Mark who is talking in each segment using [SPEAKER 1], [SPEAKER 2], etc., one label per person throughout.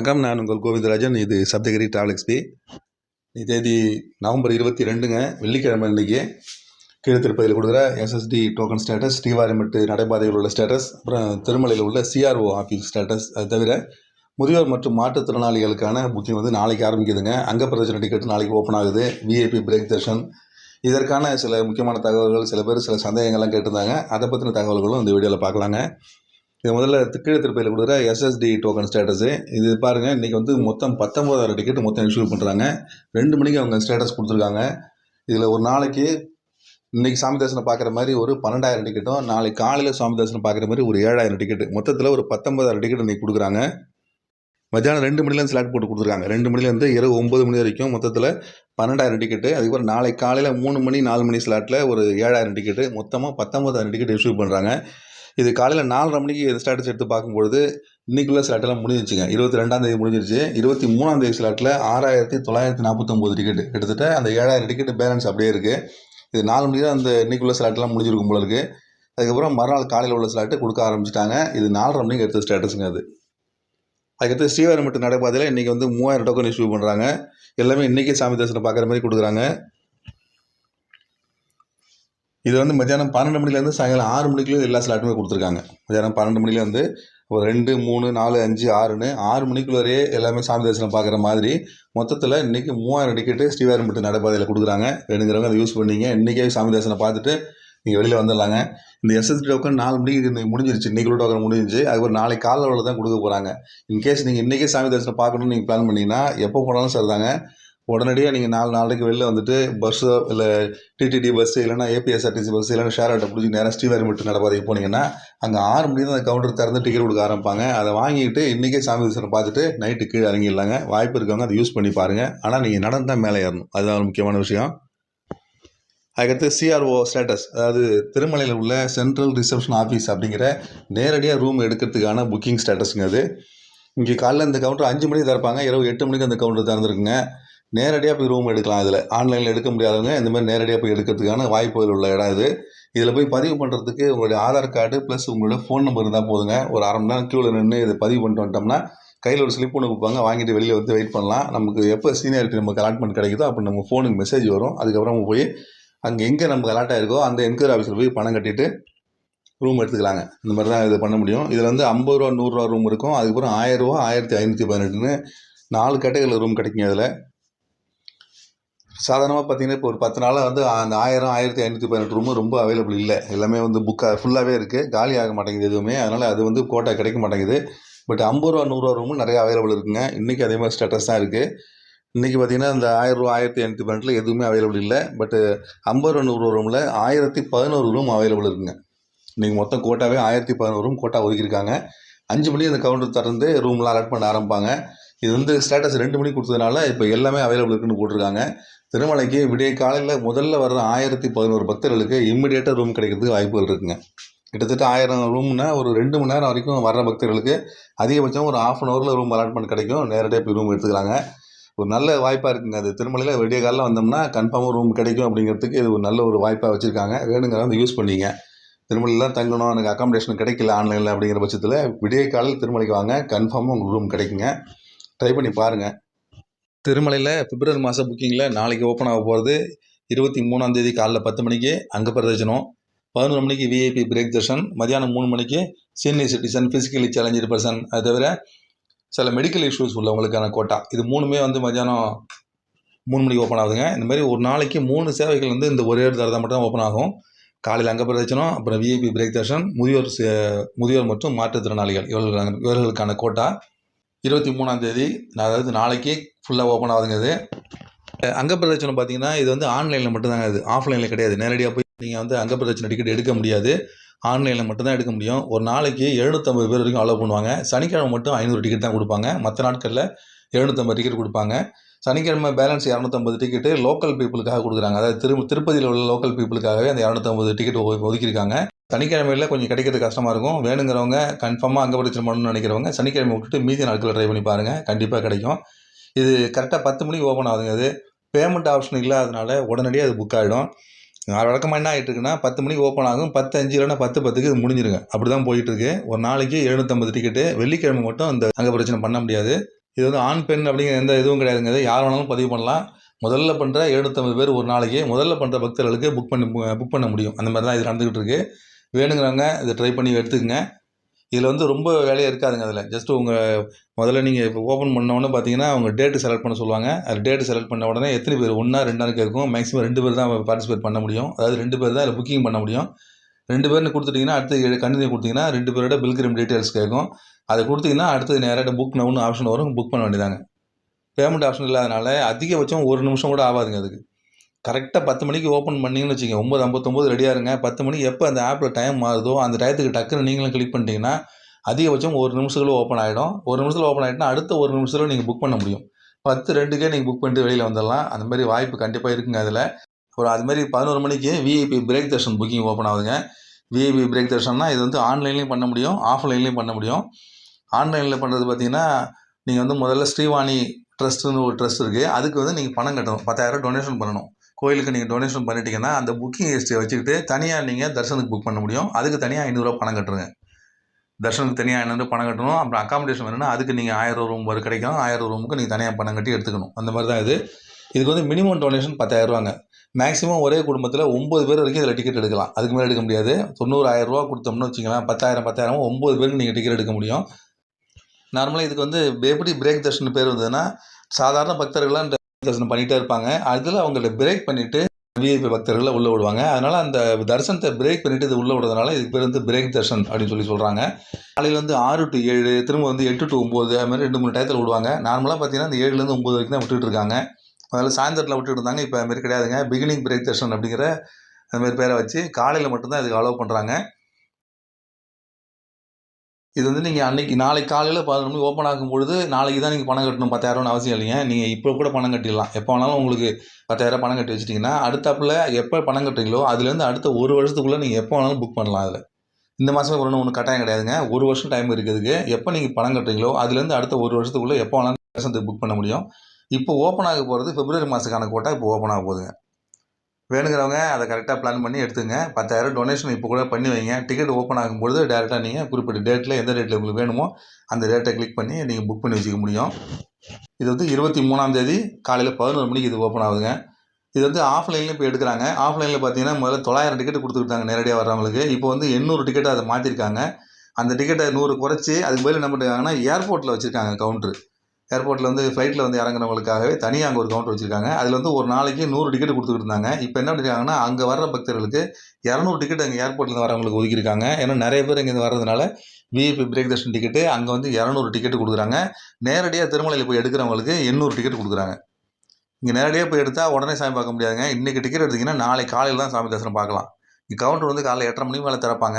[SPEAKER 1] வணக்கம். நான் உங்கள் கோவிந்தராஜன். இது சப்தகிரி டிராவல் எக்ஸ்பி தேதி நவம்பர் இருபத்தி ரெண்டுங்க. வெள்ளிக்கிழமை இன்றைக்கி கீழே திருப்பதியில் கொடுக்குற எஸ்எஸ்டி டோக்கன் ஸ்டேட்டஸ் ஸ்ரீவாரிமட்டு நடைபாதையில் உள்ள ஸ்டேட்டஸ் அப்புறம் திருமலையில் உள்ள சிஆர்ஓ ஆஃபீஸ் ஸ்டேட்டஸ் அது தவிர முதியோர் மற்றும் மாற்றுத்திறனாளிகளுக்கான புக்கிங் வந்து நாளைக்கு ஆரம்பிக்குதுங்க. அங்க பிரதர்ஷன டிக்கெட் நாளைக்கு ஓப்பன் ஆகுது. விஐபி பிரேக் தர்ஷன் இதற்கான சில முக்கியமான தகவல்கள் சில பேர் சில சந்தேகங்கள்லாம் கேட்டிருந்தாங்க. அதை பற்றின தகவல்களும் இந்த வீடியோவில் பார்க்கலாங்க. இது முதல்ல கீழே திருப்பதியில் கொடுக்குற எஸ்எஸ்டி டோக்கன் ஸ்டேட்டஸு இது பாருங்கள் இன்றைக்கி வந்து மொத்தம் பத்தொம்போதாயிரம் டிக்கெட் மொத்தம் இஷ்யூ பண்ணுறாங்க ரெண்டு மணிக்கு அவங்க ஸ்டேட்டஸ் கொடுத்துருக்காங்க. இதில் ஒரு நாளைக்கு இன்றைக்கி சாமி தரிசனம் பார்க்குற மாதிரி ஒரு பன்னெண்டாயிரம் டிக்கெட்டும் நாளைக்கு காலையில் சாமி தரிசனம் பார்க்குற மாதிரி ஒரு ஏழாயிரம் டிக்கெட் மொத்தத்தில் ஒரு பத்தொன்பதாயிரம் டிக்கெட் இன்றைக்கி கொடுக்குறாங்க. மத்தியானம் ரெண்டு மணிலேருந்து ஸ்லாட் போட்டு கொடுத்துருக்காங்க. ரெண்டு மணிலேருந்து இரவு ஒம்பது மணி வரைக்கும் மொத்தத்தில் பன்னெண்டாயிரம் டிக்கெட்டு அதுக்கப்புறம் நாளைக்கு காலையில் மூணு மணி நாலு மணி ஸ்லாட்டில் ஒரு ஏழாயிரம் டிக்கெட்டு மொத்தமாக பத்தொம்பதாயிரம் டிக்கெட் இஷ்யூ பண்ணுறாங்க இது காலையில் நாலரை மணிக்கு ஸ்டேட்டஸ் எடுத்து பார்க்கும்பொழுது இன்றைக்குள்ள ஸ்லாட்டெல்லாம் முடிஞ்சிச்சுங்க இருபத்தி ரெண்டாம் தேதி முடிஞ்சிருச்சு. இருபத்தி மூணாம் தேதி ஸ்லாட்டில் ஆறாயிரத்தி தொள்ளாயிரத்தி நாற்பத்தொம்போது டிக்கெட் கிட்டத்தட்ட அந்த ஏழாயிரம் டிக்கெட் பேலன்ஸ் அப்படியே இருக்குது இது நாலு மணிக்கு தான் அந்த இன்றைக்குள்ள ஸ்லாட்டெல்லாம் முடிஞ்சிருக்கும் போல இருக்குது அதுக்கப்புறம் மறுநாள் காலையில் உள்ள ஸ்லாட்டு கொடுக்க ஆரம்பிச்சிட்டாங்க. இது நாலரை மணிக்கு எடுத்த ஸ்டேட்டஸுங்க அது. அதுக்கடுத்து ஸ்ரீவாரிமட்டு நடைபாதையில் இன்றைக்கி வந்து மூவாயிரம் டோக்கன் இஷ்யூ பண்ணுறாங்க எல்லாமே இன்றைக்கி சாமி தரிசனம் பார்க்குற மாதிரி கொடுக்குறாங்க. இது வந்து மத்தியானம் பன்னெண்டு மணிலேருந்து சாயங்காலம் ஆறு மணிக்குள்ளே எல்லா ஸ்லாட்டுமே கொடுத்துருக்காங்க. மத்தியானம் பன்னெண்டு மணிலேருந்து ஒரு ரெண்டு மூணு நாலு அஞ்சு ஆறுன்னு ஆறு மணிக்குள்ளே எல்லாமே சாமி தரிசனம் பார்க்குற மாதிரி மொத்தத்தில் இன்றைக்கி மூவாயிரம் டிக்கெட்டு ஸ்ரீவாரம்பட்டு நடைபாதையில் கொடுக்குறாங்க. வேணுங்கிறவங்க அதை யூஸ் பண்ணிங்க. இன்றைக்கே சாமி தரிசனம் பார்த்துட்டு நீங்கள் வெளியில் வந்துடலாங்க. இந்த எஸ்எஸ்டி டோக்கன் நாலு மணிக்கு இன்னைக்கு முடிஞ்சிருச்சு. இன்றைக்குள்ள டோக்கன் முடிஞ்சிருச்சு. அதுக்கப்புறம் நாளைக்கு காலையில் தான் கொடுக்க போகிறாங்க இன்கேஸ் நீங்கள் இன்றைக்கே சாமி தரிசனம் பார்க்கணும்னு நீங்கள் பிளான் பண்ணிங்கன்னா எப்போ போனாலும் சரி தாங்க உடனடியாக நீங்கள் நாலு நாளைக்கு வெளில வந்துட்டு பஸ்ஸோ இல்லை டிடிடி பஸ்ஸு இல்லைனா ஏபிஎஸ்ஆர்டிசி பஸ்ஸு இல்லைனா ஷேர் ஆட்டோ பிடிச்சி நேராக ஸ்ரீவாரிமட்டு நடப்பாதைக்கு போனீங்கன்னா அங்கே ஆறு மணி தான் அந்த கவுண்டர் திறந்து டிக்கெட் கொடுக்க ஆரம்பிப்பாங்க. அதை வாங்கிட்டு இன்றைக்கே சாமி தரிசனம் பார்த்துட்டு நைட்டு கீழே இறங்கிடலாங்க. வாய்ப்பு இருக்கவங்க அதை யூஸ் பண்ணி பாருங்கள் ஆனால் நீங்கள் நடந்து தான் மேலே ஏறணும். அதுதான் ஒரு முக்கியமான விஷயம். அதுக்கடுத்து சிஆர்ஓ ஸ்டேட்டஸ் அதாவது திருமலையில் உள்ள சென்ட்ரல் ரிசப்ஷன் ஆஃபீஸ் அப்படிங்கிற நேரடியாக ரூம் எடுக்கிறதுக்கான புக்கிங் ஸ்டேட்டஸுங்க அது. இங்கே காலைல இந்த கவுண்டர் அஞ்சு மணிக்கு திறப்பாங்க. இரவு எட்டு மணிக்கு அந்த கவுண்டர் திறந்துருக்குங்க. நேரடியாக போய் ரூம் எடுக்கலாம் இதில். ஆன்லைனில் எடுக்க முடியாதவங்க இந்த மாதிரி நேரடியாக போய் எடுக்கிறதுக்கான வாய்ப்புகள் உள்ள இடம் இது. இதில் போய் பதிவு பண்ணுறதுக்கு உங்களுடைய ஆதார் கார்டு ப்ளஸ் உங்களோட ஃபோன் நம்பர் இருந்தால் போதுங்க. ஒரு அரை மணி நேரம் க்யூவில் நின்று இதை பதிவு பண்ணிட்டு வந்துட்டோம்னா கையில் ஒரு ஸ்லிப் ஒன்று கொடுப்பாங்க. வாங்கிட்டு வெளியில் வந்து வெயிட் பண்ணலாம். நமக்கு எப்போ சீனியாரிட்டி நமக்கு அலாட்மெண்ட் கிடைக்குதோ அப்போ நம்ம ஃபோனுக்கு மெசேஜ் வரும். அதுக்கப்புறம் போய் அங்கே எங்கே நமக்கு அலாட் ஆகிருக்கோ அந்த என்கொயரி ஆஃபீஸில் போய் பணம் கட்டிட்டு ரூம் எடுத்துக்கலாங்க. இந்த மாதிரி தான் இது பண்ண முடியும். இதில் வந்து ஐம்பது ரூபா நூறுரூவா ரூம் இருக்கும். அதுக்கப்புறம் ஆயிரரூவா ஆயிரத்தி ஐநூற்றி பதினெட்டுன்னு நாலு கேட்டகரியில் ரூம் கிடைக்கும் அதில் சாதாரணமாக பார்த்தீங்கன்னா இப்போ ஒரு பத்து நாளாக வந்து அந்த ஆயிரம் ஆயிரத்தி ஐநூற்றி பதினெட்டு ரூமு ரொம்ப அவைலபிள் இல்லை. எல்லாமே வந்து புக்காக ஃபுல்லாகவே இருக்குது காலி ஆக மாட்டேங்குது எதுவுமே. அதனால் அது வந்து கோட்டா கிடைக்க மாட்டேங்குது. பட் ஐம்பது ரூபா நூறுரூவா ரூமும் நிறைய அவைலபிள் இருக்குங்க. இன்றைக்கி அதே மாதிரி ஸ்டேட்டஸ் தான் இருக்குது இன்றைக்கி பார்த்தீங்கன்னா அந்த ஆயிரரூவா ஆயிரத்தி ஐநூற்றி பன்னெண்டில் எதுவுமே அவைலபிள் இல்லை. பட்டு ஐம்பது ரூபா நூறுரூவா ரூமில் ஆயிரத்தி பதினோரு ரூம் அவைலபிள் இருக்குங்க. இன்றைக்கி மொத்தம் கோட்டாவே ஆயிரத்தி பதினோரு ரூம் கோட்டா ஒதுக்கியிருக்காங்க. அஞ்சு மணி அந்த கவுண்டர் திறந்து ரூம்லாம் அலாட் பண்ண ஆரம்பிப்பாங்க. இது வந்து ஸ்டேட்டஸ் ரெண்டு மணிக்கு கொடுத்ததுனால இப்போ எல்லாமே அவைலபிள் இருக்குன்னு போட்டிருக்காங்க. திருமலைக்கு விடிய காலையில் முதல்ல வர்ற ஆயிரத்தி பதினோரு பக்தர்களுக்கு இம்மிடியேட்டாக ரூம் கிடைக்கிறதுக்கு வாய்ப்புகள் இருக்குங்க. கிட்டத்தட்ட ஆயிரம் ரூம்னா ஒரு ரெண்டு மணி நேரம் வரைக்கும் வர்ற பக்தர்களுக்கு அதிகபட்சம் ஒரு ஆஃப் அன் ஹவரில் ரூம் அலாட்மெண்ட் கிடைக்கும். நேரடியாக போய் ரூம் எடுத்துக்கிறாங்க. ஒரு நல்ல வாய்ப்பாக இருக்குங்க அது. திருமலையில் விடிய காலையில் வந்தோம்னா கன்ஃபார்மாக ரூம் கிடைக்கும் அப்படிங்கிறதுக்கு இது ஒரு நல்ல ஒரு வாய்ப்பாக வச்சுருக்காங்க. வேணுங்கிற வந்து யூஸ் பண்ணிங்க. திருமலையில் தங்கணும் எனக்கு அக்காமடேஷன் கிடைக்கல ஆன்லைனில் அப்படிங்கிற பட்சத்தில் விடிய காலையில் திருமலைக்கு வாங்க. கன்ஃபார்மாக உங்களுக்கு ரூம் கிடைக்குங்க. ட்ரை பண்ணி பாருங்கள் திருமலையில் பிப்ரவரி மாதம் புக்கிங்கில் நாளைக்கு ஓப்பன் ஆக போகிறது இருபத்தி மூணாந்தேதி காலைல பத்து மணிக்கு அங்கே பிரதர்சனம் பதினொரு மணிக்கு விஐபி பிரேக் தர்ஷன் மதியானம் மூணு மணிக்கு senior citizen physically challenged person அது தவிர சில மெடிக்கல் இஷ்யூஸ் உள்ளவங்களுக்கான கோட்டா இது மூணுமே வந்து மதியானம் மூணு மணிக்கு ஓப்பன் ஆகுதுங்க. இந்த மாதிரி ஒரு நாளைக்கு மூணு சேவைகள் வந்து இந்த ஒரே ஒரு தடவை மட்டும் தான் ஓப்பன் ஆகும். காலையில் அங்கே பிரதர்சனம் அப்புறம் விஐபி பிரேக் தர்ஷன் முதியோர் சே- முதியோர் மற்றும் மாற்றுத்திறனாளிகள் இவர்களுக்கான இவர்களுக்கான கோட்டா இருபத்தி மூணாம் தேதி அதாவது நாளைக்கு ஃபுல்லாக ஓப்பன் ஆகுதுங்க இது. அங்கப்பிரதட்சணம் பார்த்தீங்கன்னா இது வந்து ஆன்லைனில் மட்டும்தாங்க இது. ஆஃப்லைனில் கிடையாது. நேரடியாக போய் நீங்கள் வந்து அங்க டிக்கெட் எடுக்க முடியாது. ஆன்லைனில் மட்டும்தான் எடுக்க முடியும். ஒரு நாளைக்கு எழுநூற்றம்பது பேர் வரைக்கும் அலோவ் பண்ணுவாங்க. சனிக்கிழமை மட்டும் ஐநூறு டிக்கெட் தான் கொடுப்பாங்க. மற்ற நாட்களில் எழுநூற்றம்பது டிக்கெட் கொடுப்பாங்க. சனிக்கிழமை பேலன்ஸ் இரநூத்தம்பது டிக்கெட்டு லோக்கல் பீப்புளுக்காக கொடுக்குறாங்க. அதாவது திரு திருப்பதியில் உள்ள லோக்கல் பீப்புளுக்காகவே அந்த இரநூத்தம்பது டிக்கெட் ஒதுக்கியிருக்காங்க. சனிக்கிழமையில் கொஞ்சம் கிடைக்கிறது கஷ்டமாக இருக்கும். வேணுங்கிறவங்க கன்ஃபார்மாக அங்கே பிரச்சனை பண்ணணும்னு நினைக்கிறவங்க சனிக்கிழமை விட்டுட்டு மீதி நாட்களில் ட்ரை பண்ணி பாருங்கள் கண்டிப்பாக கிடைக்கும். இது கரெக்டாக பத்து மணிக்கு ஓப்பன் ஆகுதுங்க அது பேமெண்ட் ஆப்ஷன் இல்லாதனால உடனடியாக அது புக் ஆகிடும் வழக்கமாக என்ன ஆகிட்டு இருக்குன்னா பத்து மணிக்கு ஓப்பன் ஆகும். பத்து அஞ்சு இல்லைன்னா பத்து பத்துக்கு இது முடிஞ்சிருங்க. அப்படி தான் போயிட்டுருக்கு ஒரு நாளைக்கு எழுநூற்றம்பது டிக்கெட்டு வெள்ளிக்கிழமை மட்டும் அந்த அங்கே பிரச்சனை பண்ண முடியாது. இது வந்து ஆண் பெண் அப்படிங்கிற எந்த இதுவும் கிடையாதுங்க இது யார் வேணாலும் பதிவு பண்ணலாம். முதல்ல பண்ணுற எழுநூற்றம்பது பேர் ஒரு நாளைக்கு முதல்ல பண்ணுற பக்தர்களுக்கு புக் பண்ணி புக் பண்ண முடியும். அந்த மாதிரி தான் இது நடந்துக்கிட்டு இருக்கு. வேணுங்கிறவங்க இதை ட்ரை பண்ணி எடுத்துக்கங்க. இதில் வந்து ரொம்ப வேலையாக இருக்காதுங்க அதில். ஜஸ்ட் உங்கள் முதல்ல நீங்கள் இப்போ ஓப்பன் பண்ணோன்னே பார்த்தீங்கன்னா அவங்க டேட்டு செலக்ட் பண்ண சொல்லுவாங்க. அது டேட்டு செலக்ட் பண்ண உடனே எத்தனை பேர்? ஒன்றா ரெண்டான்னு கேட்கும். மேக்ஸிமம் ரெண்டு பேர் தான் பார்ட்டிசிபேட் பண்ண முடியும். அதாவது ரெண்டு பேர் தான் இதில் புக்கிங் பண்ண முடியும். ரெண்டு பேர்னு கொடுத்துட்டிங்கன்னா அடுத்து கண்டினியூ கொடுத்தீங்கன்னா ரெண்டு பேரோட பில்கிரம் டீட்டெயில்ஸ் கேட்கும். அதை கொடுத்தீங்கன்னா அடுத்தது நேராக புக் நவுன்னு ஆப்ஷன் வரும் புக் பண்ண வேண்டியதாங்க பேமெண்ட் ஆப்ஷன் இல்லாதனால அதிகபட்சம் ஒரு நிமிஷம் கூட ஆகாதுங்க அதுக்கு. கரெக்டாக பத்து மணிக்கு ஓப்பன் பண்ணிங்கன்னு வச்சுங்க ஒம்பது ஐம்பத்தொம்போது ரெடியாக இருங்க. பத்து மணிக்கு எப்போ அந்த ஆப்பில் டைம் மாறுதோ அந்த டயத்துக்கு டக்குன்னு நீங்களும் கிளிக் பண்ணிட்டீங்கன்னா அதிகபட்சம் ஒரு நிமிஷத்துக்குள்ள ஓப்பன் ஆகிடும் ஒரு நிமிஷத்தில் ஓப்பன் ஆகிட்டுனா அடுத்த ஒரு நிமிஷத்தில் நீங்கள் புக் பண்ண முடியும். பத்து ரெண்டுக்கே நீங்கள் புக் பண்ணிட்டு வெளியில் வந்துடலாம். அந்த மாதிரி வாய்ப்பு கண்டிப்பாக இருக்குங்க அதில். ஒரு அது மாதிரி பதினோரு மணிக்கு VIP break darshan booking open ஆகுதுங்க. விஐபி பிரேக் தர்ஷன்னா இது வந்து ஆன்லைன்லேயும் பண்ண முடியும் ஆஃப்லைன்லேயும் பண்ண முடியும். ஆன்லைனில் பண்ணுறது பார்த்தீங்கன்னா நீங்கள் வந்து முதல்ல ஸ்ரீவாணி ட்ரஸ்ட்டுன்னு ஒரு ட்ரஸ்ட் இருக்குது அதுக்கு வந்து நீங்கள் பணம் கட்டணும். பத்தாயிரம் டொனேஷன் பண்ணணும். கோயிலுக்கு நீங்கள் டொனேஷன் பண்ணிட்டீங்கன்னா அந்த புக்கிங் ஹிஸ்ட்ரியை வச்சுக்கிட்டு தனியாக நீங்கள் தர்ஷனுக்கு புக் பண்ண முடியும். அதுக்கு தனியாக ஐநூறுரூவா பணம் கட்டுருங்க தர்ஷனுக்கு தனியாக ஐநூறு பணம் கட்டணும். அப்புறம் அக்காமடேஷன் வேணும்னா அதுக்கு நீங்கள் ஆயிரம் ரூம் வரை கிடைக்கும் ஆயிரம் ரூமுக்கு நீங்கள் தனியாக பணம் கட்டி எடுத்துக்கணும். அந்த மாதிரி தான் இது. இதுக்கு வந்து மினிமம் டொனேஷன் பத்தாயிரரூவாங்க மேக்ஸிமம் ஒரே குடும்பத்தில் ஒம்பது பேர் வரைக்கும் இதில் டிக்கெட் எடுக்கலாம். அதுக்கு மேலே எடுக்க முடியாது. தொண்ணூறாயிரம் ரூபா கொடுத்தோம்னு வச்சிங்களேன் பத்தாயிரம் பத்தாயிரம் ஒம்பது பேருக்கு நீங்கள் டிக்கெட் எடுக்க முடியும். நார்மலாக இதுக்கு வந்து எப்படி பிரேக் தர்ஷன் பேர் வந்ததுன்னா சாதாரண பக்தர்கள்லாம் இந்த தரிசனம் பண்ணிகிட்டே இருப்பாங்க. அதில் அவங்கள்ட்ட பிரேக் பண்ணிவிட்டு விஐபி பக்தர்களை உள்ளே விடுவாங்க. அதனால் அந்த தரிசனத்தை பிரேக் பண்ணிவிட்டு இது உள்ளே விடுறதுனால இதுக்கு பேர் வந்து பிரேக் தர்ஷன் அப்படின்னு சொல்லி சொல்கிறாங்க காலையில் வந்து ஆறு டு ஏழு திரும்ப வந்து எட்டு டு ஒம்பது அது மாதிரி ரெண்டு மூணு டயத்தில் விடுவாங்க. நார்மலாக பார்த்தீங்கன்னா இந்த ஏழுலேருந்து ஒம்பது வரைக்கும் தான் விட்டுட்டு இருக்காங்க. அதனால் சாயந்தரத்தில் விட்டுட்டு இருந்தாங்க. இப்போ அதுமாரி கிடையாதுங்க. பிகினிங் பிரேக் தர்ஷன் அப்படிங்கிற அதுமாரி பேரை வச்சு காலையில் மட்டும்தான் இதுக்கு அலோவ் பண்ணுறாங்க இது வந்து நீங்கள் அன்றைக்கி நாளைக்கு காலையில் பதினொரு மணிக்கு ஓப்பன் ஆகும் பொழுது நாளைக்கு தான் நீங்கள் பணம் கட்டணும் பத்தாயிரம்னு அவசியம் இல்லைங்க. நீங்கள் இப்போ கூட பணம் கட்டிடலாம். எப்போ வேணாலும் உங்களுக்கு பத்தாயிரம் பணம் கட்டி வச்சிட்டிங்கன்னா அடுத்தாப்புல எப்போ பணம் கட்டுறீங்களோ அதுலேருந்து அடுத்த ஒரு வருஷத்துக்குள்ளே நீங்கள் எப்போ வேணாலும் புக் பண்ணலாம் அதில். இந்த மாதமே ஒன்று ஒன்று கட்டாயம் கிடையாதுங்க. ஒரு வருஷம் டைம் இருக்குதுக்கு எப்போ நீங்கள் பணம் கட்டுறீங்களோ அதுலேருந்து அடுத்த ஒரு வருஷத்துக்குள்ளே எப்போ வேணாலும் வருஷத்துக்கு புக் பண்ண முடியும். இப்போ ஓப்பன் ஆக போகிறது பிப்ரவரி மாதத்துக்கான கோட்டா இப்போ ஓப்பன் ஆக போகுதுங்க. வேணுங்கிறவங்க அதை கரெக்டாக பிளான் பண்ணி எடுத்துங்க. பத்தாயிரம் டொனேஷன் இப்போ கூட பண்ணி வைங்க. டிக்கெட் ஓப்பன் ஆகும்பொழுது டேரெக்டாக நீங்கள் குறிப்பிட்ட டேட்டில் எந்த டேட்டில் உங்களுக்கு வேணுமோ அந்த டேட்டை கிளிக் பண்ணி நீங்கள் புக் பண்ணி வச்சுக்க முடியும். இது வந்து இருபத்தி மூணாம் தேதி காலையில் பதினோரு மணிக்கு இது ஓப்பன் ஆகுதுங்க. இது வந்து ஆஃப்லைன்லேயும் இப்போ எடுக்கிறாங்க. ஆஃப்லைனில் பார்த்தீங்கன்னா முதல்ல தொள்ளாயிரம் டிக்கெட் கொடுத்துருக்காங்க நேரடியாக வர்றவங்களுக்கு. இப்போ வந்து எண்ணூறு டிக்கெட்டை அதை மாற்றிருக்காங்க அந்த டிக்கெட்டை நூறு குறைச்சி அதுக்கு பதில் என்ன பண்ணுறாங்கன்னா ஏர்போர்ட்டில் வச்சுருக்காங்க கவுண்ட்ரு ஏர்போர்ட்டில் வந்து ஃப்ளைட்டில் வந்து இறங்குறவங்களுக்காகவே தனியாக அங்கே ஒரு கவுண்டர் வச்சுருக்காங்க. அதில் வந்து ஒரு நாளைக்கு நூறு டிக்கெட் கொடுத்துக்கிட்டு இருந்தாங்க. இப்போ என்ன பண்ணியிருக்காங்கன்னா அங்கே வர்ற பக்தர்களுக்கு இரநூறு டிக்கெட் அங்கே ஏர்போர்ட்லேருந்து வரவங்களுக்கு ஒதுக்கியிருக்காங்க. ஏன்னா நிறைய பேர் இங்கேருந்து வர்றதுனால விஐபி பிரேக் தர்ஷன் டிக்கெட்டு அங்கே வந்து இரநூறு டிக்கெட் கொடுக்குறாங்க. நேரடியாக திருமலையில் போய் எடுக்கிறவங்களுக்கு எண்ணூறு டிக்கெட் கொடுக்குறாங்க. இங்கே நேரடியாக போய் எடுத்தால் உடனே சாமி பார்க்க முடியாதுங்க. இன்றைக்கி டிக்கெட் எடுத்திங்கன்னா நாளை காலையில் தான் சாமி தரிசனம் பார்க்கலாம். கவுண்டர் வந்து காலைல எட்டரை மணிக்கு மேலே திறப்பாங்க.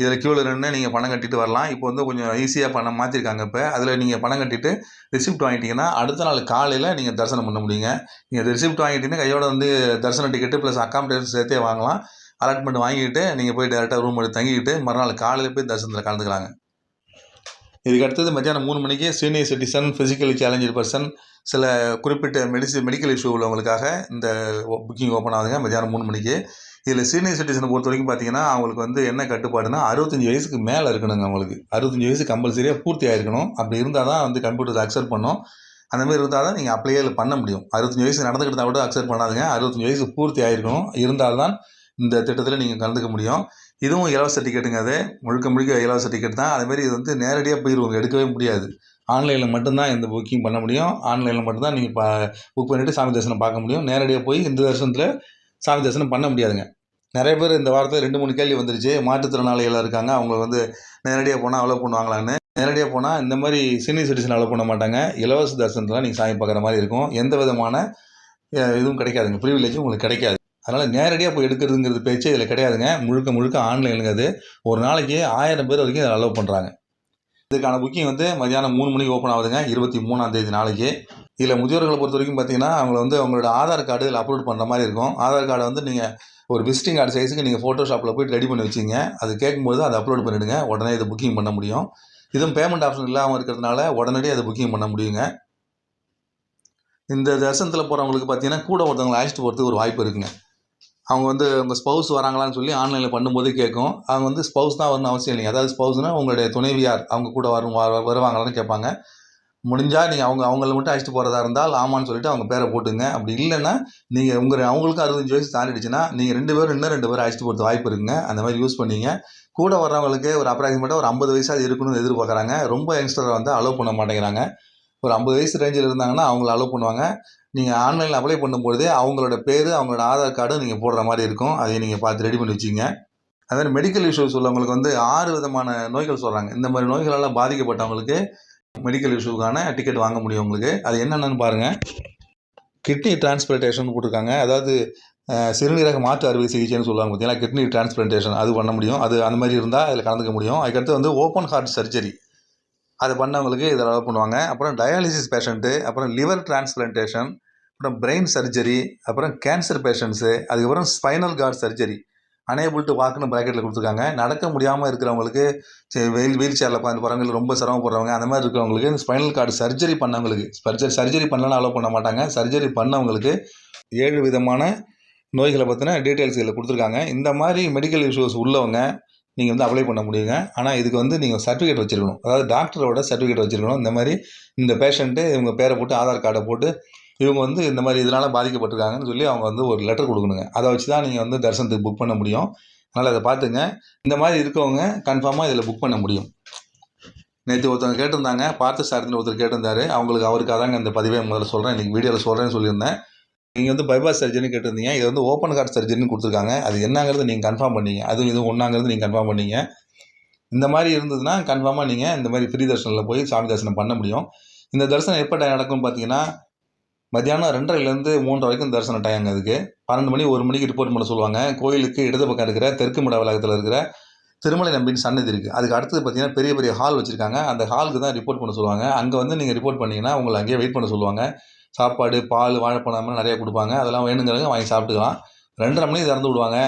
[SPEAKER 1] இதில் க்யூவில் நின்று நீங்கள் பணம் கட்டிட்டு வரலாம். இப்போ வந்து கொஞ்சம் ஈஸியாக பணம் மாற்றிருக்காங்க இப்போ. அதில் நீங்கள் பணம் கட்டிட்டு ரிசிப்ட் வாங்கிட்டீங்கன்னா அடுத்த நாள் காலையில் நீங்கள் தரிசனம் பண்ண முடியுங்க. நீங்கள் ரிசிப்ட் வாங்கிட்டீங்கன்னா கையோட வந்து தரிசன டிக்கெட்டு ப்ளஸ் அக்காமடேஷன் சேர்த்தே வாங்கலாம். அலாட்மெண்ட் வாங்கிட்டு நீங்கள் போய் டேரெக்டாக ரூம் எடுத்து தங்கிக்கிட்டு மறுநாள் காலையில் போய் தரிசனத்தில் கலந்துக்கலாங்க. இதுக்கு அடுத்தது மத்தியானம் மூணு மணிக்கு senior citizen physically challenged person சில குறிப்பிட்ட மெடிசி மெடிக்கல் இஷ்யூ உள்ளவங்களுக்காக இந்த புக்கிங் ஓப்பன் ஆகுதுங்க. மத்தியானம் மூணு மணிக்கு. இதில் சீனியர் சிட்டிசனை பொறுத்த வரைக்கும் பார்த்தீங்கன்னா அவங்களுக்கு வந்து என்ன கட்டுப்பாடுனா அறுபத்தஞ்சி வயசுக்கு மேலே இருக்கணுங்க அவங்களுக்கு. அறுபத்தஞ்சி வயசு கம்பல்சரியாக பூர்த்தி ஆயிருக்கணும். அப்படி இருந்தால் தான் வந்து கம்ப்யூட்டர் அக்செப்ட் பண்ணும். அந்த மாதிரி இருந்தால் தான் நீங்கள் அப்ளையே பண்ண முடியும். அறுபத்தஞ்சி வயசு நடந்துக்கிட்டால் கூட அக்செப்ட் பண்ணாதுங்க. அறுபத்தஞ்சி வயசு பூர்த்தி ஆயிருக்கணும். இருந்தால் தான் இந்த திட்டத்தில் நீங்கள் கலந்துக்க முடியும். இதுவும் இலவச டிக்கெட்டுங்க அது. முழுக்க முழுக்க இலவச டிக்கெட் தான். அதேமாதிரி இது வந்து நேரடியாக போயிடுவோங்க எடுக்கவே முடியாது. ஆன்லைனில் மட்டும்தான் இந்த புக்கிங் பண்ண முடியும். ஆன்லைனில் மட்டும்தான் நீங்கள் பா புக் பண்ணிவிட்டு சாமி தரிசனம் பார்க்க முடியும். நேரடியாக போய் இந்த தரிசனத்தில் சாமி தரிசனம் பண்ண முடியாதுங்க. நிறைய பேர் இந்த வாரத்தில் ரெண்டு மூணு கேள்வி வந்துருச்சு. மாற்றுத்திறனாளிகளாக இருக்காங்க. அவங்க வந்து நேரடியாக போனால் அலோவ் பண்ணுவாங்களான்னு. நேரடியாக போனால் இந்த மாதிரி சீனியர் சிட்டிசன் அலோவ் பண்ண மாட்டாங்க. இலவச தரிசனத்தில் நீங்கள் சாமி பார்க்குற மாதிரி இருக்கும். எந்த விதமான இதுவும் கிடைக்காதுங்க. ப்ரிவிலேஜும் உங்களுக்கு கிடைக்காது. அதனால் நேரடியாக போய் எடுக்கிறதுங்கிறது பேச்சு இதில் கிடையாதுங்க. முழுக்க முழுக்க ஆன்லைனுங்க அது. ஒரு நாளைக்கு ஆயிரம் பேர் வரைக்கும் இதை அலோவ் பண்ணுறாங்க இதுக்கான புக்கிங் வந்து மதியானம் மூணு மணிக்கு ஓப்பன் ஆகுதுங்க. இருபத்தி மூணாம் தேதி நாளைக்கு. இதில் முதியோர்களை பொறுத்த வரைக்கும் பார்த்தீங்கன்னா அவங்கள வந்து அவங்களோட ஆதார் கார்டு இதில் அப்லோட் பண்ணுற மாதிரி இருக்கும். ஆதார் கார்டை வந்து நீங்கள் ஒரு விசிட்டிங் கார்டு சைஸுக்கு நீங்கள் ஃபோட்டோஷாப்பில் போய் ரெடி பண்ணி வச்சிங்க. அது கேட்கும்போது அதை அப்லோட் பண்ணிவிடுங்க உடனே இதை புக்கிங் பண்ண முடியும். இதுவும் பேமெண்ட் ஆப்ஷன் இல்லாமல் இருக்கிறதுனால உடனடியாக அதை புக்கிங் பண்ண முடியுங்க. இந்த தரிசனத்தில் போகிறவங்களுக்கு பார்த்தீங்கன்னா கூட ஒருத்தவங்களை அழைச்சிட்டு போகிறதுக்கு ஒரு வாய்ப்பு இருக்குங்க. அவங்க வந்து உங்கள் ஸ்பௌஸ் வராங்களான்னு சொல்லி ஆன்லைனில் பண்ணும்போது கேட்கும். அவங்க வந்து ஸ்பௌஸ் தான் வரணும் அவசியம் இல்லைங்க அதாவது ஸ்பௌஸ்னால் உங்களுடைய துணைவியார். அவங்க கூட வரும் வ- வருவாங்களான்னு கேட்பாங்க. முடிஞ்சால் நீங்கள் அவங்க அவங்கள மட்டும் அழைச்சிட்டு போகிறதா இருந்தால் ஆமான்னு சொல்லிட்டு அவங்க பேரை போட்டுங்க. அப்படி இல்லைன்னா நீங்கள் உங்கள் அவங்களுக்கும் அறுபத்தஞ்சு வயசு தாண்டிடுச்சுன்னா நீங்கள் ரெண்டு பேரும் இன்னும் ரெண்டு பேரும் அழைச்சிட்டு போகிறது வாய்ப்பு இருக்குங்க. அந்த மாதிரி யூஸ் பண்ணிங்க. கூட வர்றவங்களுக்கு ஒரு அப்ராக்சிமேட்டாக ஒரு ஐம்பது வயசாக இருக்கணும்னு எதிர்பார்க்குறாங்க. ரொம்ப யங்ஸ்டரை வந்து அலோவ் பண்ண மாட்டேங்கிறாங்க. ஒரு ஐம்பது வயசு ரேஞ்சில் இருந்தாங்கன்னா அவங்கள அலோவ் பண்ணுவாங்க. நீங்கள் ஆன்லைனில் அப்ளை பண்ணும்பொழுதே அவங்களோட பேர் அவங்களோட ஆதார் கார்டு நீங்கள் போடுற மாதிரி இருக்கும். அதை நீங்கள் பார்த்து ரெடி பண்ணி வச்சுங்க அது மாதிரி மெடிக்கல் இஷ்யூஸ் உள்ளவங்களுக்கு வந்து ஆறு விதமான நோய்கள் சொல்கிறாங்க இந்த மாதிரி நோய்களால் பாதிக்கப்பட்டவங்களுக்கு மெடிக்கல் இஷ்யூக்கான டிக்கெட் வாங்க முடியும் உங்களுக்கு. அது என்னென்னு பாருங்கள் கிட்னி டிரான்ஸ்பிளேஷன் போட்டிருக்காங்க. அதாவது சிறுநீரக மாற்று அறுவை சிகிச்சைன்னு சொல்லுவாங்க பார்த்தீங்கன்னா கிட்னி டிரான்ஸ்பிளேஷன் அது பண்ண முடியும். அது அந்த மாதிரி இருந்தால் அதில் கலந்துக்க முடியும். அதுக்கடுத்து வந்து ஓப்பன் ஹார்ட் சர்ஜரி அது பண்ணவங்களுக்கு இதில் அலோவ் பண்ணுவாங்க. அப்புறம் டயாலிசிஸ் பேஷண்ட்டு அப்புறம் லிவர் டிரான்ஸ்பிளான்டேஷன் அப்புறம் பிரெயின் சர்ஜரி அப்புறம் கேன்சர் பேஷண்ட்ஸு அதுக்கப்புறம் spinal cord surgery enable to வாக்குன்னு ப்ராக்கெட்டில் கொடுத்துருக்காங்க. நடக்க முடியாமல் இருக்கிறவங்களுக்கு வெயில் வீல் சேரில் உட்காந்து போகிறவங்க ரொம்ப சிரமப்படுறவங்க அந்த மாதிரி இருக்கிறவங்களுக்கு இந்த ஸ்பைனல் கார்டு சர்ஜரி பண்ணவங்களுக்கு சர்ஜரி சர்ஜரி பண்ணலாம் அலோவ் பண்ண மாட்டாங்க. சர்ஜரி பண்ணவங்களுக்கு ஏழு விதமான நோய்களை பற்றின டீட்டெயில்ஸ் இதில் கொடுத்துருக்காங்க. இந்த மாதிரி மெடிக்கல் இஷ்யூஸ் உள்ளவங்க நீங்கள் வந்து அப்ளை பண்ண முடியுங்க. ஆனால் இதுக்கு வந்து நீங்கள் சர்டிஃபிகேட் வச்சுருக்கணும். அதாவது டாக்டரோட சர்டிஃபிகேட் வச்சுருக்கணும். இந்த மாதிரி இந்த பேஷண்ட்டு இவங்க பேரை போட்டு ஆதார் கார்டை போட்டு இவங்க வந்து இந்த மாதிரி இதனால் பாதிக்கப்பட்டிருக்காங்கன்னு சொல்லி அவங்க வந்து ஒரு லெட்டர் கொடுக்கணுங்க. அதை வச்சு தான் நீங்கள் வந்து தரிசனத்துக்கு புக் பண்ண முடியும். அதனால் அதை பார்த்துங்க. இந்த மாதிரி இருக்கவங்க கன்ஃபார்மாக இதில் புக் பண்ண முடியும். நேற்று ஒருத்தவங்க கேட்டிருந்தாங்க பார்த்து சார்னு ஒருத்தர் கேட்டிருந்தாரு. அவங்களுக்கு அவருக்காக தாங்க இந்த பதிவை முதல்ல சொல்கிறேன் இன்றைக்கி வீடியோவில் சொல்கிறேன்னு சொல்லியிருந்தேன். நீங்கள் வந்து பைபாஸ் சர்ஜரின்னு கேட்டிருந்தீங்க. இது வந்து ஓப்பன் கார்ட் சர்ஜரின்னு கொடுத்துருக்காங்க. அது என்னங்கிறது நீங்கள் கன்ஃபார்ம் பண்ணீங்க. அதுவும் இது ஒன்றாங்கிறது நீங்கள் கன்ஃபார்ம் பண்ணீங்க. இந்த மாதிரி இருந்ததுன்னா கன்ஃபார்மாக நீங்கள் இந்த மாதிரி ஃப்ரீ தர்ஷனில் போய் சாமி தரிசனம் பண்ண முடியும். இந்த தரிசனம் எப்போ நடக்கும்னு பார்த்தீங்கன்னா மத்தியானம் ரெண்டரைலேருந்து மூன்றரை வரைக்கும் தரிசனம் டைம் அதுக்கு. பன்னெண்டு மணி ஒரு மணிக்கு ரிப்போர்ட் பண்ண சொல்லுவாங்க. கோயிலுக்கு இடது பக்கம் இருக்கிற தெற்கு மட வளாகத்தில் இருக்கிற திருமலை நம்பின் சன்னதி இருக்குது அதுக்கு அடுத்தது பார்த்தீங்கன்னா பெரிய பெரிய ஹால் வச்சுருக்காங்க. அந்த ஹாலுக்கு தான் ரிப்போர்ட் பண்ண சொல்லுவாங்க. அங்கே வந்து நீங்கள் ரிப்போர்ட் பண்ணிங்கன்னா உங்களை அங்கேயே வெயிட் பண்ண சொல்லுவாங்க. சாப்பாடு பால் வாழைப்பழம் நிறையா நிறைய கொடுப்பாங்க. அதெல்லாம் வேணுங்கிறவங்க வாங்கி சாப்பிட்டுக்கலாம். ரெண்டரை மணிக்கு திறந்து விடுவாங்க.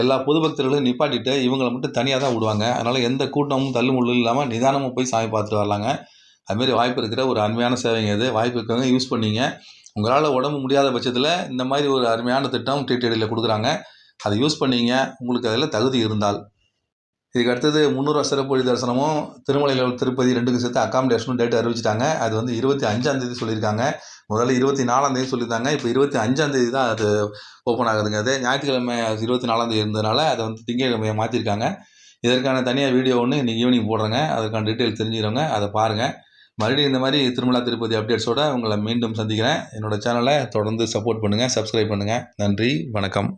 [SPEAKER 1] எல்லா பொது பக்தர்களையும் நிப்பாட்டிட்டு இவங்களை மட்டும் தனியாக தான் விடுவாங்க. அதனால் எந்த கூட்டமும் தள்ளுமுள்ளும் இல்லாமல் நிதானமாக போய் சாமி பார்த்துட்டு வரலாங்க. அதுமாரி வாய்ப்பு இருக்கிற ஒரு அருமையான சேவைங்க இது. வாய்ப்பு இருக்கவங்க யூஸ் பண்ணீங்க. உங்களால் உடம்பு முடியாத பட்சத்தில் இந்த மாதிரி ஒரு அருமையான திட்டம் டிடிடியில் கொடுக்குறாங்க. அதை யூஸ் பண்ணிங்க. உங்களுக்கு அதில் தகுதி இருந்தால். இதுக்கு அடுத்தது முந்நூறுவா சிறப்பு வழி தரிசனமும் திருமலையில் திருப்பதி ரெண்டுக்கும் சேர்த்து அக்காமடேஷனும் டேட் அறிவிச்சிட்டாங்க. அது வந்து இருபத்தி அஞ்சாந்தேதி சொல்லியிருக்காங்க. முதல்ல இருபத்தி நாலாந்தேதி சொல்லியிருந்தாங்க. இப்போ இருபத்தி அஞ்சாந்தேதி தான் அது ஓப்பன் ஆகுதுங்க. அது ஞாயிற்றுக்கிழமை இருபத்தி நாலாந்தேதி இருந்ததுனால அதை வந்து திங்கட்கிழமையை மாற்றிருக்காங்க இதற்கான தனியாக வீடியோ ஒன்று இன்றைக்கி ஈவினிங் போடுறேங்க. அதற்கான டீட்டெயில் தெரிஞ்சுக்கிறவங்க அதை பாருங்கள் மறுபடியும் இந்த மாதிரி திருமலா திருப்பதி அப்டேட்ஸோட உங்களை மீண்டும் சந்திக்கிறேன். என்னோட சேனலை தொடர்ந்து சப்போர்ட் பண்ணுங்கள் சப்ஸ்கிரைப் பண்ணுங்கள் நன்றி வணக்கம்.